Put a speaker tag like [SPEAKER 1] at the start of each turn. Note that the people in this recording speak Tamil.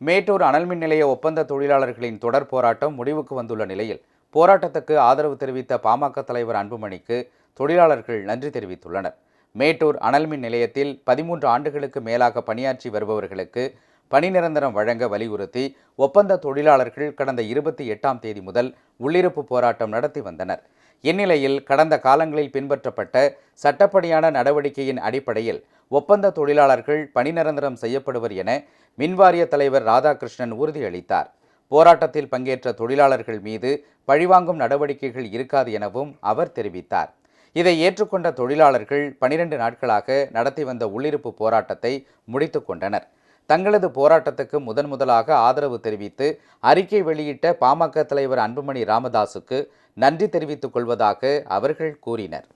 [SPEAKER 1] மேட்டூர் அனல் மின் நிலைய ஒப்பந்த தொழிலாளர்களின் தொடர் போராட்டம் முடிவுக்கு வந்துள்ள நிலையில் போராட்டத்துக்கு ஆதரவு தெரிவித்த பாமக தலைவர் அன்புமணிக்கு தொழிலாளர்கள் நன்றி தெரிவித்துள்ளனர். மேட்டூர் அனல் மின் நிலையத்தில் பதிமூன்று ஆண்டுகளுக்கு மேலாக பணியாற்றி வருபவர்களுக்கு பணி நிரந்தரம் வழங்க வலியுறுத்தி ஒப்பந்த தொழிலாளர்கள் கடந்த இருபத்தி எட்டாம் தேதி முதல் உள்ளிருப்பு போராட்டம் நடத்தி வந்தனர். இந்நிலையில் கடந்த காலங்களில் பின்பற்றப்பட்ட சட்டப்படியான நடவடிக்கையின் அடிப்படையில் ஒப்பந்த தொழிலாளர்கள் பணி நிரந்தரம் செய்யப்படுவர் என மின்வாரிய தலைவர் ராதாகிருஷ்ணன் உறுதியளித்தார். போராட்டத்தில் பங்கேற்ற தொழிலாளர்கள் மீது பழிவாங்கும் நடவடிக்கைகள் இருக்காது எனவும் அவர் தெரிவித்தார். இதை ஏற்றுக்கொண்ட தொழிலாளர்கள் பனிரெண்டு நாட்களாக நடத்தி வந்த உள்ளிருப்பு போராட்டத்தை முடித்து கொண்டனர். தங்களது போராட்டத்துக்கு முதன் முதலாக ஆதரவு தெரிவித்து அறிக்கை வெளியிட்ட பாமக தலைவர் அன்புமணி ராமதாசுக்கு நன்றி தெரிவித்துக் கொள்வதாக அவர்கள் கூறினர்.